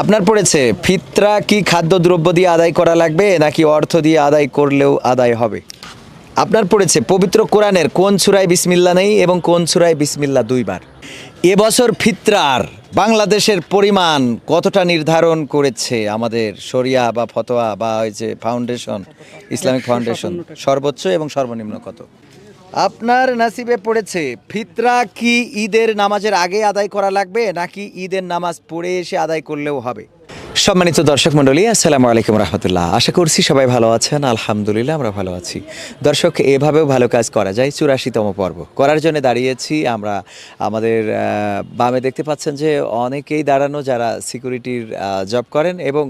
আপনার পড়েছে, ফিতরা কি খাদ্যদ্রব্য দিয়ে আদায় করা লাগবে, নাকি অর্থ দিয়ে আদায় করলেও আদায় হবে? আপনার পড়েছে, পবিত্র কোরআনের কোন সুরায় বিসমিল্লা নেই এবং কোন সুরায় বিসমিল্লা দুইবার? এবছর ফিতরার বাংলাদেশের পরিমাণ কতটা নির্ধারণ করেছে আমাদের শরিয়া বা ফতোয়া বা ওই যে ফাউন্ডেশন ইসলামিক ফাউন্ডেশন সর্বোচ্চ এবং সর্বনিম্ন কত? আপনার নাসিবে পড়েছে, ফিতরা কি ঈদের নামাজের আগে আদায় করা লাগবে, নাকি ঈদের নামাজ পড়ে এসে আদায় করলেও হবে? সম্মানিত দর্শক মণ্ডলী আসসালামু আলাইকুম রহমতুল্লাহ। আশা করছি সবাই ভালো আছেন। আলহামদুলিল্লাহ আমরা ভালো আছি। দর্শক এভাবেও ভালো কাজ করা যায় চুরাশিতম পর্ব। করার জন্য দাঁড়িয়েছি আমরা আমাদের বামে দেখতে পাচ্ছেন যে অনেকেই দাঁড়ানো যারা সিকিউরিটির জব করেন এবং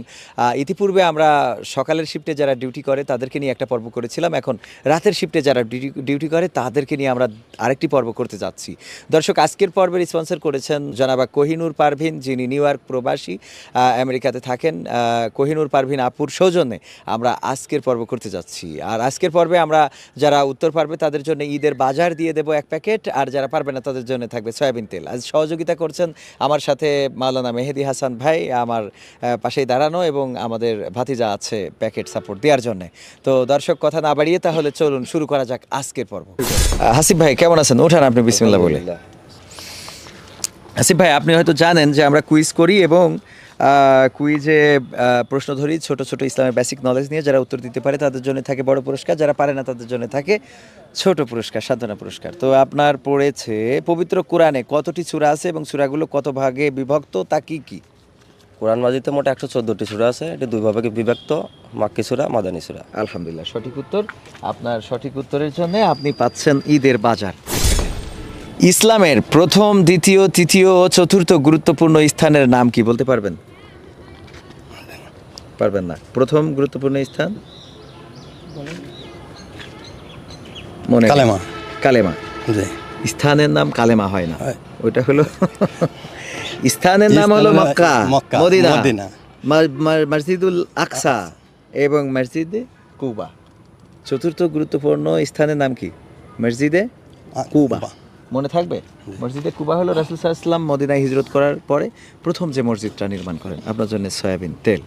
ইতিপূর্বে আমরা সকালের শিফটে যারা ডিউটি করে তাদেরকে নিয়ে একটা পর্ব করেছিলাম। এখন রাতের শিফটে যারা ডিউটি করে তাদেরকে নিয়ে আমরা আরেকটি পর্ব করতে যাচ্ছি। দর্শক আজকের পর্বের স্পন্সর করেছেন জনাবা কোহিনুর পারভিন যিনি নিউ ইয়র্ক প্রবাসী আহ, আমেরিকাতে থাকেন কোহিনুর পারভিন আপুর সৌজন্যে আমরা আজকের পর্ব করতে যাচ্ছি। আর আজকের পর্বে আমরা যারা উত্তর পারবে তাদের জন্য ঈদের বাজার দিয়ে দেবো এক প্যাকেট আর যারা পারবে না তাদের জন্য থাকবে সয়াবিন তেল। আজ সহযোগিতা করছেন আমার সাথে মাওলানা মেহেদি হাসান ভাই আমার পাশেই দাঁড়ানো এবং আমাদের ভাতিজা আছে প্যাকেট সাপোর্ট দেওয়ার জন্য। তো দর্শক কথা না বাড়িয়ে তাহলে চলুন শুরু করা যাক আজকের পর্ব। হাসিফ ভাই কেমন আছেন? ওঠান আপনি বিসমিল্লা বলে। হাসিফ ভাই আপনি হয়তো জানেন যে আমরা কুইজ করি এবং কুইজে প্রশ্ন ধরি ছোট ছোট ইসলামের বেসিক নলেজ নিয়ে যারা উত্তর দিতে পারে তাদের জন্য থাকে বড় পুরস্কার। যারা পারে না তাদের জন্য থাকে ছোট পুরস্কার সান্ত্বনা পুরস্কার। তো আপনার পড়েছে পবিত্র কোরআনে কতটি সূরা আছে এবং সূরাগুলো কত ভাগে বিভক্ত তা কি কি? কোরআন মাজিদে মোট একশো চোদ্দোটি সুরা আছে এটি দুই ভাগে বিভক্ত মাক্কি সুরা মাদানী সুরা। আলহামদুলিল্লাহ সঠিক উত্তর। আপনার সঠিক উত্তরের জন্য আপনি পাচ্ছেন ঈদের বাজার। ইসলামের প্রথম দ্বিতীয় তৃতীয় ও চতুর্থ গুরুত্বপূর্ণ স্থানের নাম কি বলতে পারবেন? পারবেন না। প্রথম গুরুত্বপূর্ণ স্থান? মনে কালেমা। কালেমা। স্থানের নাম কালেমা হয় না। ওইটা হলো স্থানের নাম হলো মক্কা। মদিনা। মসজিদুল আকসা এবং মসজিদে কুবা। চতুর্থ গুরুত্বপূর্ণ স্থানের নাম কি? মসজিদে কুবা। মনে থাকবে? মসজিদে কুবা হলো রাসুল সাল্লাম মদিনায় হিজরত করার পরে প্রথম যে মসজিদটা নির্মাণ করেন। আপনার জন্য সয়াবিন তেল।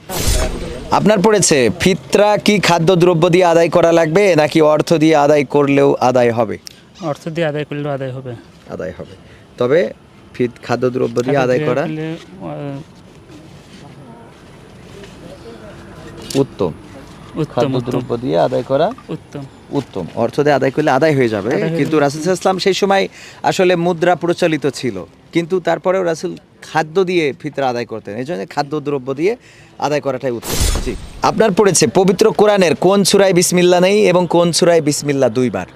আপনার পড়েছে ফিতরা কি খাদ্যদ্রব্য দিয়ে আদায় করা লাগবে নাকি অর্থ দিয়ে আদায় করলেও আদায় হবে? অর্থ দিয়ে আদায় করলেও আদায় হবে। আদায় হবে। তবে ফিত খাদ্যদ্রব্য দিয়ে আদায় করা উত্তম। খাদ্যদ্রব্য দিয়ে আদায় করা উত্তম। উত্তম। অর্থ দিয়ে আদায় করলে আদায় হয়ে যাবে। কিন্তু রাসুল ইসলাম সেই সময় আসলে মুদ্রা প্রচলিত ছিল। কিন্তু তারপরেও রাসুল খাদ্য দিয়ে ফিতরা আদায় করতেন। এই জন্য খাদ্যদ্রব্য দিয়ে আদায় করাটাই উত্তম। জি। আপনার পড়েছে পবিত্র কোরআনের কোন সুরায় বিসমিল্লা নেই এবং কোন সুরায় বিসমিল্লা দুইবার?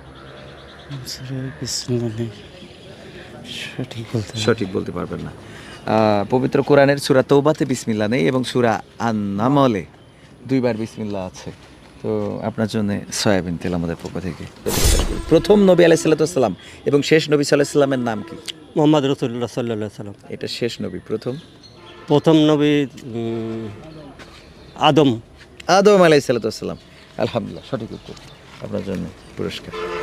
সঠিক বলতে পারবেন না। পবিত্র কোরআনের সুরা তৌবাতে বিসমিল্লা নেই এবং সুরা আন নামলে দুইবার বিসমিল্লা আছে। তো আপনার জন্য সয়াবিন তেল আমাদের পক্ষ থেকে। প্রথম নবী আলাইসাল্লাম এবং শেষ নবী সাল্লাহামের নাম কি? মোহাম্মদ রসুল্লাহ সাল্লা সাল্লাম এটা শেষ নবী প্রথম? প্রথম নবী আদম। আদম আলাইসাল্লাম আলহামদুলিল্লাহ সঠিক উত্তর। আপনার জন্য পুরস্কার।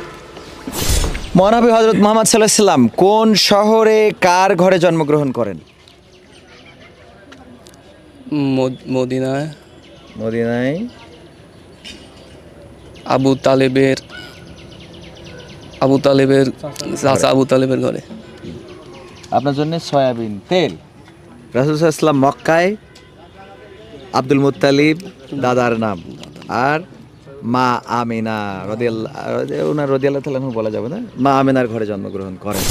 মহানবী হজরত মোহাম্মদ সাল্লাহ সাল্লাম কোন শহরে কার ঘরে জন্মগ্রহণ করেন? মদ- মদিনায়। মদিনায়। আবু তালেবের আবু তালেবের চাচা আবু তালেবের ঘরে। আপনার জন্য সয়াবিন তেল। রাসুলাম মক্কায় আব্দুল মুত্তালিব দাদার নাম। আর মা আমিনা ওনার রদিয়াল্লাহ তালাহ বলা যাবে না? মা আমিনার ঘরে জন্মগ্রহণ করেন।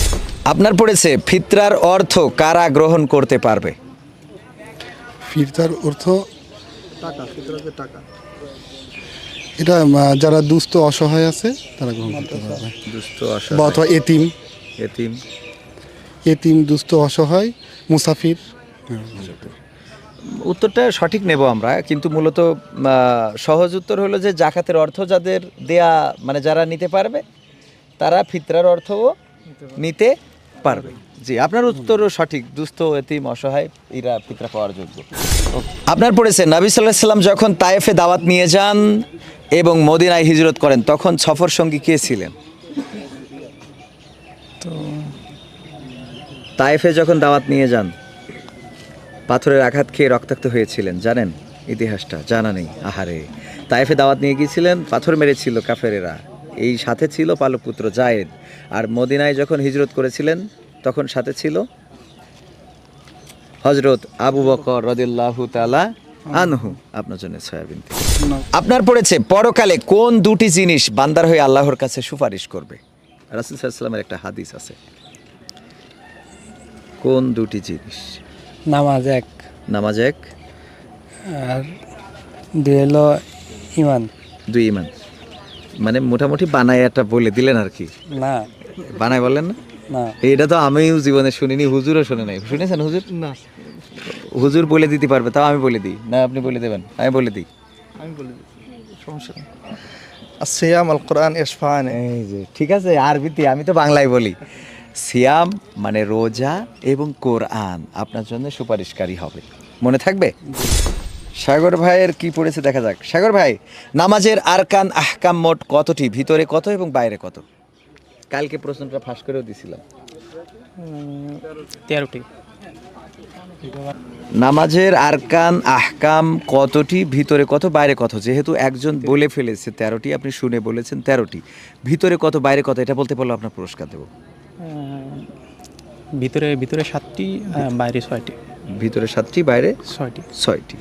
আপনার পড়েছে ফিতরার অর্থ কারা গ্রহণ করতে পারবে? ফিরতার অর্থ এটা যারা দুস্থ অসহায় আছে তারা গ্রহণ করতে পারবে। দুস্থ বা অথবা এতিম। এতিম। এতিম দুস্থ অসহায় মুসাফির। উত্তরটা সঠিক নেব আমরা কিন্তু মূলত সহজ উত্তর হলো যে জাকাতের অর্থ যাদের দেয়া মানে যারা নিতে পারবে তারা ফিতরার অর্থও নিতে পারবে। জি আপনার উত্তরও সঠিক দুস্থ এতিম অসহায় এরা ফিতরা পাওয়ার যোগ্য। আপনার পড়েছে নবী সাল্লাহ সাল্লাম যখন তায়েফে দাওয়াত নিয়ে যান এবং মদিনায় হিজরত করেন তখন সফর সঙ্গী কে ছিলেন? তো তায়েফে যখন দাওয়াত নিয়ে যান পাথরের আঘাত খেয়ে রক্তাক্ত হয়েছিলেন জানেন? ইতিহাসটা জানা নেই আহারে। তাইফে দাওয়াত নিয়ে গিয়েছিলেন পাথর মেরেছিল কাফেরেরা। এই সাথে ছিল পালপুত্র জায়েদ। আর মদিনায় যখন হিজরত করেছিলেন তখন সাথে ছিল হজরত আবু বকর রদিল্লাহু তালা আনহু। আপনার জন্য সয়াবিন। আপনার পড়েছে পরকালে কোন দুটি জিনিস বান্দার হয়ে আল্লাহর কাছে সুপারিশ করবে? রাসুল সাল্লামের একটা হাদিস আছে। কোন দুটি জিনিস? নামাজ এক। নামাজ এক। আর দুই হলো ইমান দুই ইমান মানে মোটামুটি বানায় একটা বলে দিলেন আর কি। না। বানায় বললেন না? না। এটা তো আমিও জীবনে শুনিনি হুজুরও শুনে নাই। শুনেছেন হুজুর? না। হুজুর বলে দিতে পারবে তাও আমি বলে দিই। না আপনি বলে দেবেন আমি বলে দিই। সিয়াম আল কোরআন এই যে ঠিক আছে আরবিতে আমি তো বাংলায় বলি। সিয়াম মানে রোজা এবং কোরআন আপনার জন্য সুপারিশকারী হবে। মনে থাকবে? সাগর ভাইয়ের কি পড়েছে দেখা যাক। সাগর ভাই নামাজের আরকান আহকাম মোট কতটি? ভিতরে কত এবং বাইরে কত? কালকে প্রশ্নটা ফাঁস করেও দিছিলাম। তেরোটি। নামাজের আরকান আহকাম কতটি ভিতরে কত বাইরে কত? যেহেতু একজন বলে ফেলেছে তেরোটি আপনি শুনে বলেছেন তেরোটি। ভিতরে কত বাইরে কত এটা বলতে পারলে আপনার পুরস্কার দেবো। ভিতরে ভিতরে সাতটি বাইরে ছয়টি। ভিতরে সাতটি বাইরে ছয়টি। ছয়টি।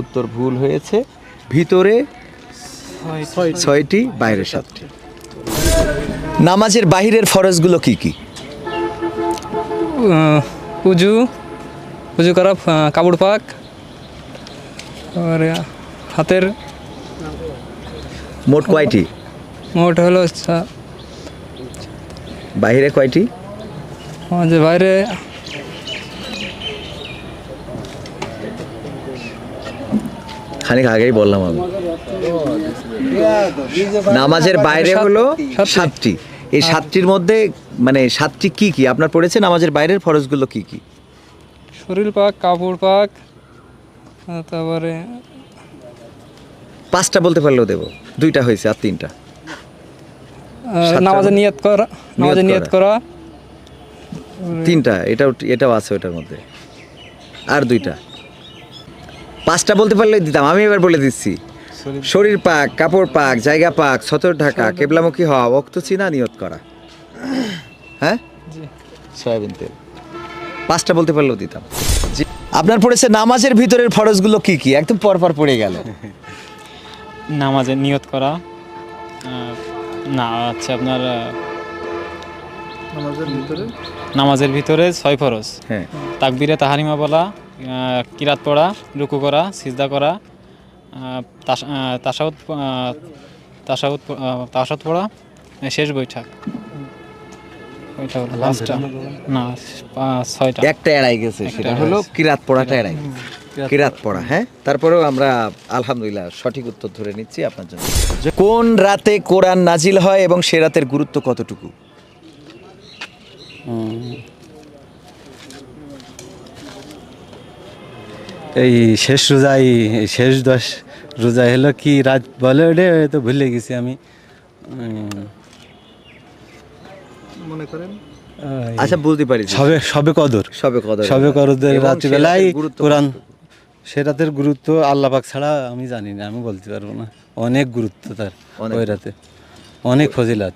উত্তর ভুল হয়েছে। ভিতরে ছয়টি। বাইরে সাতটি। নামাজের বাহিরের ফরজগুলো কি কি? উজু উজু করা কাপড় পাক। আর হাতের মোট কয়টি? মোট হলো বাইরে কয়টি? আমাদের বাইরে খানিক আগেই বললাম আমি। নামাজের বাইরে হলো সাতটি। এই সাতটির মধ্যে মানে সাতটি কি কি? আপনার পড়েছে নামাজের বাইরের ফরজগুলো কি কি? শরীর পাক কাপড় পাক তারপরে পাঁচটা বলতে পারলেও দেবো। দুইটা হয়েছে আর তিনটা। নামাজে? নিয়ত করা নামাজে নিয়ত করা। তিনটা এটাও এটাও আছে ওটার মধ্যে। আর দুইটা। পাঁচটা বলতে পারলে দিতাম আমি এবার বলে দিচ্ছি। শরীর পাক। কাপড় পাক জায়গা পাক ছতর ঢাকা কেবলামুখী হওয়া অক্ত চিনা নিয়ত করা। হ্যাঁ? সয়াবিন তেল। পাঁচটা বলতে পারলেও দিতাম। আপনার পড়েছে নামাজের ভিতরের ফরজগুলো কি কি? একদম পরপর পড়ে গেল। নামাজে নিয়ত করা না আচ্ছা আপনার আহ, নামাজের ভিতরে? ছয় ফরজ। হ্যাঁ। তাকবিরে তাহারিমা বলা কিরাত পড়া রুকু করা সিজদা করা তাসাউদ তাসাউদ তাসাউদ পড়া শেষ বৈঠক। ওইটা হলো পাঁচটা। না ছয়টা। একটা এড়াই গেছে সেটা হলো কিরাত পড়াটা এড়াই। কিরাত পড়া। হ্যাঁ? তারপরেও আমরা আলহামদুলিল্লাহ সঠিক উত্তর ধরে নিচ্ছি আপনার জন্য। যে কোন রাতে কোরআন নাজিল হয় এবং সে রাতের গুরুত্ব কতটুকু? এই শেষ রোজাই শেষ দশ রোজা হলো কি রাত বলে ওটা তো ভুলে গেছি আমি। মনে করেন? আচ্ছা বুঝতে পারি সবে সবে কদর। সবে কদর। সবে কদরের রাত্রিবেলায় কোরআন? সে রাতের গুরুত্ব আল্লাহ পাক ছাড়া আমি জানি না আমি বলতে পারব না। অনেক গুরুত্ব তার ওই রাতে। অনেক ফজিলাত।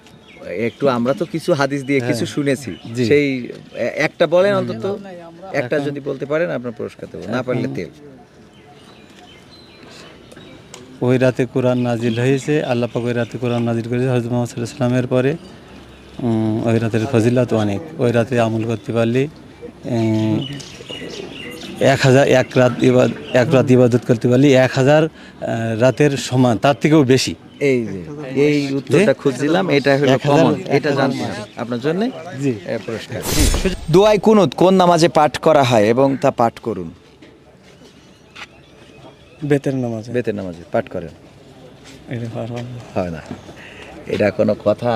একটু আমরা তো কিছু হাদিস দিয়ে কিছু শুনেছি। সেই একটা বলেন অন্তত। একটা যদি বলতে পারেন আপনার পুরস্কার দেবো। না পারলে তেল। ওই রাতে কোরআন নাজিল হয়েছে আল্লাহ পাক ওই রাতে কোরআন নাজিল করেছে হজরত মোহাম্মদ সাল্লাহ সাল্লামের পরে। ওই রাতের ফজিলাত অনেক। ওই রাতে আমল করতে পারলে এক হাজার এক রাত ইবাদ এক রাত ইবাদত করতে পারলে এক হাজার রাতের সমান তার থেকেও বেশি। এই যে এই উত্তরটা খুঁজছিলাম এটা হলো কমন এটা হাজার। আপনার জন্য। জি। পুরস্কার। দোয়াই কুনুত কোন নামাজে পাঠ করা হয় এবং তা পাঠ করুন? বেতের নামাজে। বেতের নামাজে পাঠ করেন। হয় না। এটা কোনো কথা।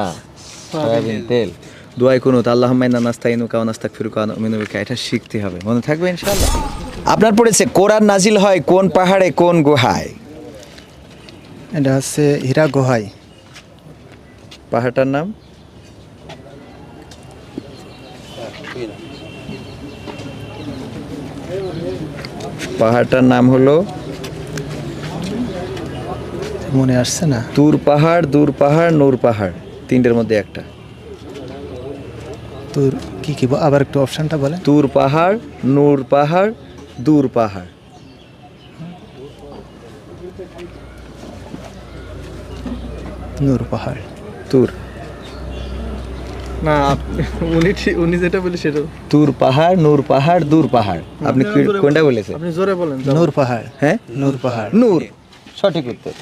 সয়াবিন তেল। দোয়াই কুনুত আল্লাহ মাইনা নাস্তাইনু কাও নাস্তাক ফিরুকা মিনুবিকা এটা শিখতে হবে মনে থাকবে ইনশাআল্লাহ। আপনার পড়েছে কোরআন নাজিল হয় কোন পাহাড়ে কোন গুহায়? এটা হচ্ছে হীরা গোহাই পাহাড়টার নাম? পাহাড়টার নাম হলো? মনে আসছে না। তুর পাহাড় দূর পাহাড় নূর পাহাড়। তিনটের মধ্যে একটা। তোর কি কি আবার একটু অপশনটা বলে তুর পাহাড় নূর পাহাড় দূর পাহাড়। নূর পাহাড়। তুর। না উনি উনি যেটা বলি সেটা তুর পাহাড় নূর পাহাড় দূর পাহাড়। আপনি কোনটা বলেছেন? আপনি জোরে বলেন নূর পাহাড়। হ্যাঁ? নূর পাহাড়। নূর। সঠিক উত্তর।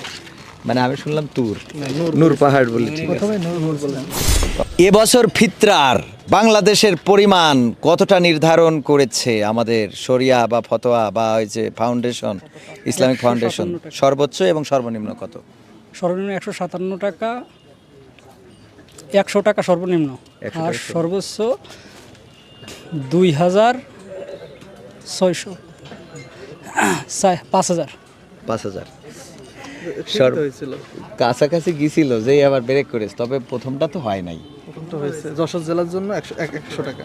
মানে আমি শুনলাম তুর। নূর পাহাড় বলে ঠিক আছে। এবছর ফিত্রার বাংলাদেশের পরিমাণ কতটা নির্ধারণ করেছে আমাদের শরিয়া বা ফতোয়া বা ওই যে ফাউন্ডেশন ইসলামিক ফাউন্ডেশন? সর্বোচ্চ এবং সর্বনিম্ন কত? সর্বনিম্ন একশো সাতান্ন টাকা একশো টাকা সর্বনিম্ন। 100 আর সর্বোচ্চ দুই হাজার ছয়শো পাঁচ হাজার। পাঁচ হাজার। কাছাকাছি গিয়েছিল যে আবার ব্রেক করেছে তবে প্রথমটা তো হয় নাই। প্রথমটা হয়েছে। যশোর জেলার জন্য একশো টাকা।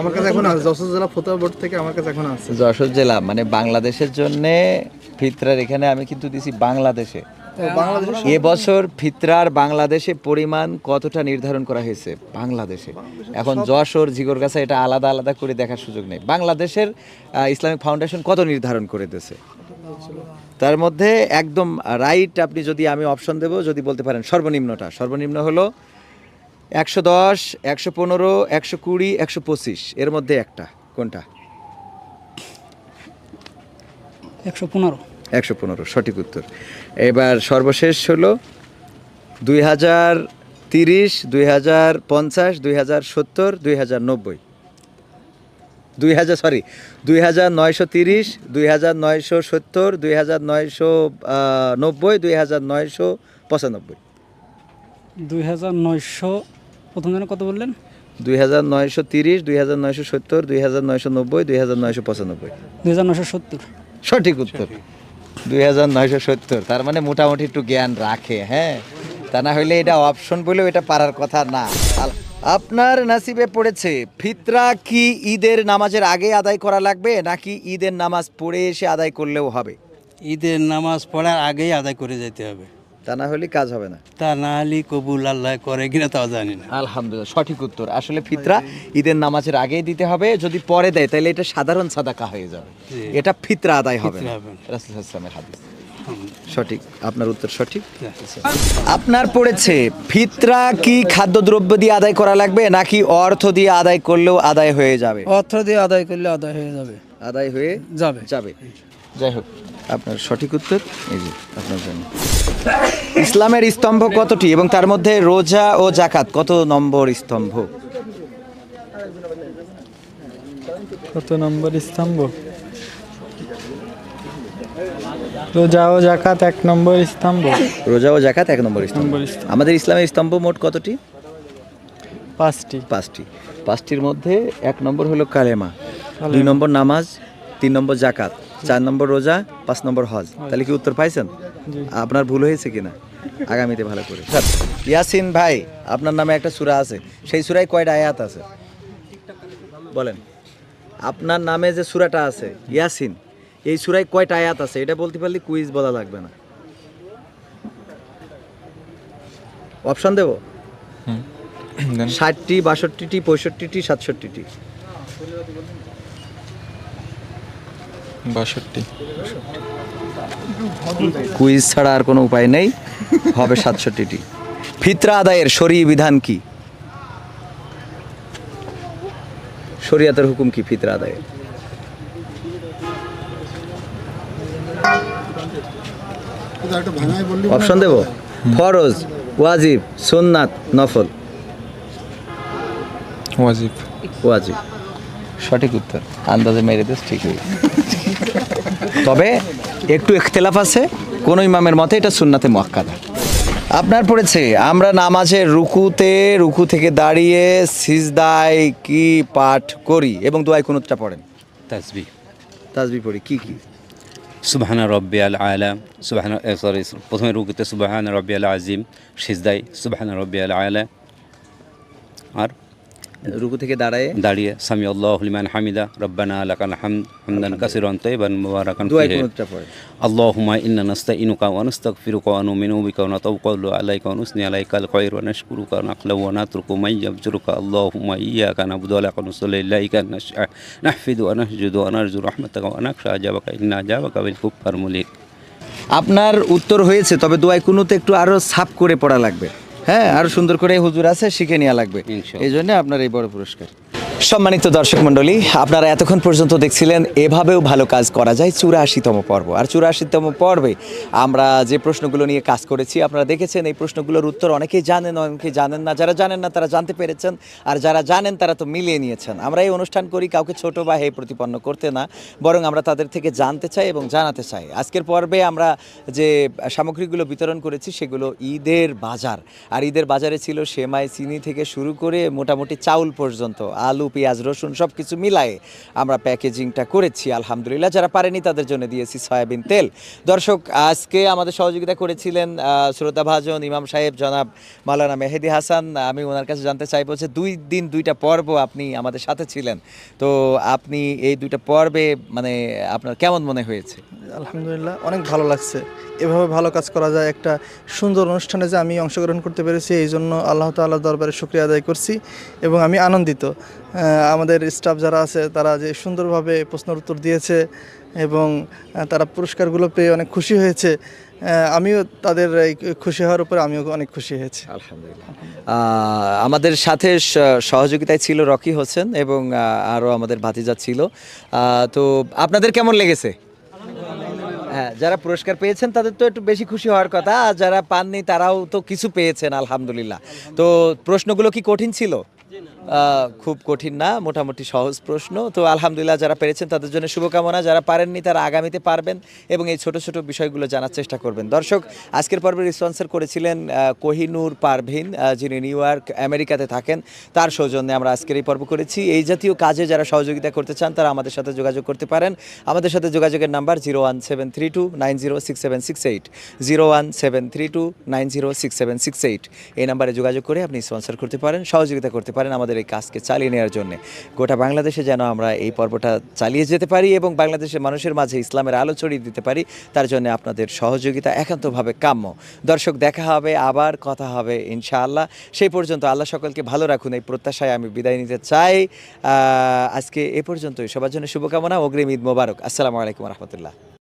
আমার কাছে এখন আছে। যশোর জেলা ফতোয়া বোর্ড থেকে আমার কাছে এখন আছে। যশোর জেলা মানে বাংলাদেশের জন্য ফিত্রার এখানে আমি কিন্তু দিছি বাংলাদেশে। বাংলাদেশ? এবছর ফিত্রার বাংলাদেশে পরিমাণ কতটা নির্ধারণ করা হয়েছে? বাংলাদেশে। এখন যশোর ঝিগরগাছা এটা আলাদা আলাদা করে দেখার সুযোগ নেই। বাংলাদেশের ইসলামিক ফাউন্ডেশন কত নির্ধারণ করে দিয়েছে? তার মধ্যে একদম রাইট আপনি যদি আমি অপশন দেব যদি বলতে পারেন সর্বনিম্নটা। সর্বনিম্ন হলো একশো দশ একশো পনেরো একশো কুড়ি একশো পঁচিশ। এর মধ্যে একটা। কোনটা? একশো পনেরো। একশো পনেরো সঠিক উত্তর। এবার সর্বশেষ হলো দুই হাজার তিরিশ দুই হাজার পঞ্চাশ দুই হাজার সত্তর দুই হাজার নব্বই। দুই হাজার সরি দুই হাজার নয়শো তিরিশ দুই হাজার নয়শো সত্তর দুই হাজার নয়শো নব্বই দুই হাজার নয়শো পঁচানব্বই দুই হাজার নয়শো প্রথম দিনে কত বললেন দুই হাজার নয়শো তিরিশ দুই হাজার নয়শো সত্তর দুই হাজার নয়শো নব্বই দুই হাজার নয়শো পঁচানব্বই দুই হাজার নয়শো সত্তর সঠিক উত্তর দুই হাজার নয়শো সত্তর তার মানে মোটামুটি একটু জ্ঞান রাখে হ্যাঁ তা না হইলে এটা অপশন বলেও এটা পারার কথা না আপনার নাসিবে পড়েছে ফিতরা কি ঈদের নামাজের আগে আদায় করা লাগবে নাকি ঈদের নামাজ পড়ে এসে আদায় করলেও হবে? ঈদের নামাজ পড়ার আগেই আদায় করে যেতে হবে। তা না হলে কাজ হবে না। তা না হলে কবুল আল্লাহ করে কিনা তাও জানি না। আলহামদুলিল্লাহ সঠিক উত্তর। আসলে ফিতরা ঈদের নামাজের আগেই দিতে হবে যদি পরে দেয় তাহলে এটা সাধারণ সাদাকা হয়ে যাবে। এটা ফিতরা আদায় হবে না। হাদিস। সঠিক আপনার উত্তর সঠিক। আপনার পড়েছে ফিতরা কি খাদ্যদ্রব্য দিয়ে আদায় করা লাগবে নাকি অর্থ দিয়ে আদায় করলেও আদায় হয়ে যাবে? অর্থ দিয়ে আদায় করলে আদায় হয়ে যাবে। আদায় হয়ে যাবে। যাবে। যাই হোক। আপনার সঠিক উত্তর এই যে আপনার জন্য। ইসলামের স্তম্ভ কতটি এবং তার মধ্যে রোজা ও জাকাত কত নম্বর স্তম্ভ? কত নম্বর স্তম্ভ? রোজা ও জাকাত এক নম্বর স্তম্ভ। রোজা ও জাকাত এক নম্বর স্তম্ভ। আমাদের ইসলামের স্তম্ভ মোট কতটি? পাঁচটি। পাঁচটি। পাঁচটির মধ্যে এক নম্বর হলো কালেমা দুই নম্বর নামাজ তিন নম্বর জাকাত চার নম্বর রোজা পাঁচ নম্বর হজ। তাহলে কি উত্তর পাইছেন? আপনার ভুল হয়েছে কিনা? আগামীতে ভালো করে। ইয়াসিন ভাই আপনার নামে একটা সূরা আছে। সেই সূরায় কয়টা আয়াত আছে? বলেন। আপনার নামে যে সূরাটা আছে ইয়াসিন এই সূরায় কয়টা আয়াত আছে? এটা বলতে পারলে কুইজ বলা লাগবে না। অপশন দেবো? ষাটটি বাষট্টিটি পঁয়ষট্টিটি সাতষট্টিটি। বাষট্টি। কুইজ ছাড়া আর কোনো উপায় নেই হবে সাতষট্টিটি। ফিতরা আদায়ের শরী বিধান কি? শরিয়াতের হুকুম কি ফিতরা আদায়ের? অপশন দেব? ফরজ ওয়াজিব সুন্নাত নফল। ওয়াজিব। ওয়াজিব। সঠিক উত্তর। আন্দাজে মেরে দিস ঠিক হয়ে তবে একটু ইখতলাফ আছে। কোন ইমামের মতে এটা সুন্নাতে মুআক্কাদা আপনার পড়েছে আমরা নামাজের রুকুতে রুকু থেকে দাঁড়িয়ে সিজদায় কি পাঠ করি এবং দোয়াই কুনুতটা পড়েন? তাজবি। তাজবি পড়ি কি কি? সুবাহানা রব্বি আল আলা সুবাহানা সরি প্রথমে রুকুতে সুবাহানা রব্বি আল আজিম সিজদাই সুবাহানা রব্বি আল আলা আর রুকু থেকে দাঁড়ায়। দাঁড়িয়ে সামি আল্লাহ হলিমান হামিদা রব্বানা আলাকান হাম হামদান কাসিরান তৈবান মুবারাকান আল্লাহুমা ইন্না নাস্তাঈনুকা ওয়া নাস্তাগফিরুকা ওয়া নুমিনু বিকা ওয়া নাতাওয়াক্কালু আলাইকা ওয়া নুসনি আলাইকা আল খায়র ওয়া নাশকুরুকা ওয়া নাকলাউ ওয়া নাতরুকু মা ইয়াবজুরুকা আল্লাহুমা ইয়্যাকা নাবুদু ওয়া লাকা নুসাল্লি ইলাইকা নাশআ নাহফিদু ওয়া নাহজুদু ওয়া নারজু রাহমাতাকা ওয়া নাখশা আজাবাকা ইন্না আজাবাকা বিল কুফফার মুলিক আপনার উত্তর হয়েছে তবে দোয়ায় কুনুতে একটু আরও সাফ করে পড়া লাগবে। হ্যাঁ আরও সুন্দর করে হুজুর আছে শিখে নেওয়া লাগবে। এই জন্য আপনার এই বড় পুরস্কার। সম্মানিত দর্শক মণ্ডলী, আপনারা এতক্ষণ পর্যন্ত দেখছিলেন, এভাবেও ভালো কাজ করা যায় চুরাশিতম পর্ব। আর চুরাশিতম পর্বে আমরা যে প্রশ্নগুলো নিয়ে কাজ করেছি, আপনারা দেখেছেন এই প্রশ্নগুলোর উত্তর অনেকেই জানেন অনেকেই জানেন না। যারা জানেন না, তারা জানতে পেরেছেন। আর যারা জানেন, তারা তো মিলিয়ে নিয়েছেন। আমরা এই অনুষ্ঠান করি কাউকে ছোট বা হে প্রতিপন্ন করতে না, বরং আমরা তাদের থেকে জানতে চাই এবং জানাতে চাই। আজকের পর্বে আমরা যে সামগ্রীগুলো বিতরণ করেছি, সেগুলো ঈদের বাজার। আর ঈদের বাজারে ছিল সেমাই, চিনি থেকে শুরু করে মোটামুটি চাউল পর্যন্ত, আলু পেঁয়াজ রসুন সব কিছু মিলায়ে আমরা প্যাকেজিংটা করেছি আলহামদুলিল্লাহ। যারা পারেনি তাদের জন্য দিয়েছি সয়াবিন তেল। দর্শক আজকে আমাদের সহযোগিতা করেছিলেন আহ, শ্রোতাভাজন ইমাম সাহেব জনাব মালানা মেহেদি হাসান। আমি ওনার কাছে জানতে চাইব যে দুই দিন দুইটা পর্ব আপনি আমাদের সাথে ছিলেন। তো আপনি এই দুইটা পর্বে মানে আপনার কেমন মনে হয়েছে? আলহামদুলিল্লাহ, অনেক ভালো লাগছে। এভাবে ভালো কাজ করা যায়, একটা সুন্দর অনুষ্ঠানে যে আমি অংশগ্রহণ করতে পেরেছি, এই জন্য আল্লাহ তাআলার দরবারে শুক্রিয়া আদায় করছি এবং আমি আনন্দিত। আমাদের স্টাফ যারা আছে, তারা যে সুন্দরভাবে প্রশ্নের উত্তর দিয়েছে এবং তারা পুরস্কারগুলো পেয়ে অনেক খুশি হয়েছে। আমিও তাদের এই খুশি হওয়ার উপরে আমিও অনেক খুশি হয়েছি। আলহামদুলিল্লাহ। আমাদের সাথে সহযোগিতায় ছিল রকি হোসেন এবং আরও আমাদের ভাতিজা ছিল। তো আপনাদের কেমন লেগেছে? হ্যাঁ যারা পুরস্কার পেয়েছেন তাদের তো একটু বেশি খুশি হওয়ার কথা, আর যারা পাননি তারাও তো কিছু পেয়েছেন, আলহামদুলিল্লাহ। তো প্রশ্নগুলো কি কঠিন ছিল? খুব কঠিন না, মোটামুটি সহজ প্রশ্ন। তো আলহামদুলিল্লাহ যারা পেরেছেন, তাদের জন্য শুভকামনা। যারা পারেননি, তারা আগামীতে পারবেন এবং এই ছোট ছোট বিষয়গুলো জানার চেষ্টা করবেন। দর্শক, আজকের পর্বে স্পন্সর করেছিলেন কোহিনুর পারভিন যিনি নিউ ইয়র্ক, আমেরিকাতে থাকেন। তার সৌজন্যে আমরা আজকের এই পর্ব করেছি। এই জাতীয় কাজে যারা সহযোগিতা করতে চান, তারা আমাদের সাথে যোগাযোগ করতে পারেন। আমাদের সাথে যোগাযোগের number zero one seven three two nine zero six seven six eight zero one seven three two nine zero six seven six eight এই নাম্বারে যোগাযোগ করে আপনি স্পন্সর করতে পারেন, সহযোগিতা করতে পারেন আমাদের এই কাজকে চালিয়ে নেওয়ার জন্য। গোটা বাংলাদেশে যেন আমরা এই পর্বটা চালিয়ে যেতে পারি এবং বাংলাদেশের মানুষের মাঝে ইসলামের আলো ছড়িয়ে দিতে পারি, তার জন্য আপনাদের সহযোগিতা একান্তভাবে কাম্য। দর্শক, দেখা হবে, আবার কথা হবে, ইনশাআল্লাহ। সেই পর্যন্ত আল্লাহ সকলকে ভালো রাখুন। এই প্রত্যাশায় আমি বিদায় নিতে চাই। আজকে এ পর্যন্তই। সবার জন্য শুভকামনা। অগ্রিম ঈদ মোবারক। আসসালামু আলাইকুম রহমতুল্লাহ।